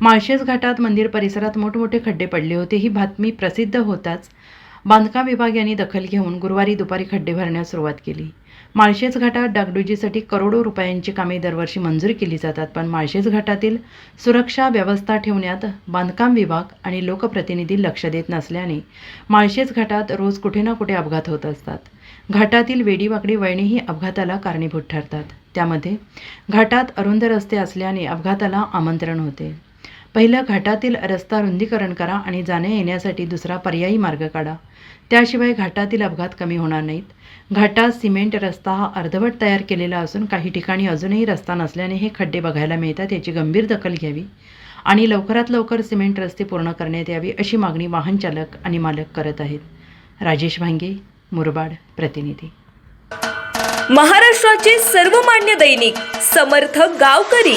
माळशेज घाटात मंदिर परिसरात मोठमोठे खड्डे पडले होते. ही बातमी प्रसिद्ध होताच बांधकाम विभाग यांनी दखल घेऊन गुरुवारी दुपारी खड्डे भरण्यास सुरुवात केली. माळशेज घाटात डागडुजीसाठी करोडो रुपयांची कामे दरवर्षी मंजूर केली जातात पण माळशेज घाटातील सुरक्षा व्यवस्था ठेवण्यात बांधकाम विभाग आणि लोकप्रतिनिधी लक्ष देत नसल्याने माळशेज घाटात रोज कुठे ना कुठे अपघात होत असतात. घाटातील वेडीवाकडी वळणेही अपघाताला कारणीभूत ठरतात. त्यामध्ये घाटात अरुंद रस्ते असल्याने अपघाताला आमंत्रण होते. पहिलं घाटातील रस्ता रुंदीकरण करा आणि जाण्या येण्यासाठी दुसरा पर्यायी मार्ग काढा. त्याशिवाय घाटातील अपघात कमी होणार नाहीत. घाटात सिमेंट रस्ता हा अर्धवट तयार केलेला असून काही ठिकाणी अजूनही रस्ता नसल्याने हे खड्डे बघायला मिळतात याची गंभीर दखल घ्यावी आणि लवकरात लवकर सिमेंट रस्ते पूर्ण करण्यात यावी अशी मागणी वाहन चालक आणि मालक करत आहेत. राजेश भांगे मुरबाड प्रतिनिधी. महाराष्ट्राचे सर्वमान्य दैनिक समर्थ गावकरी.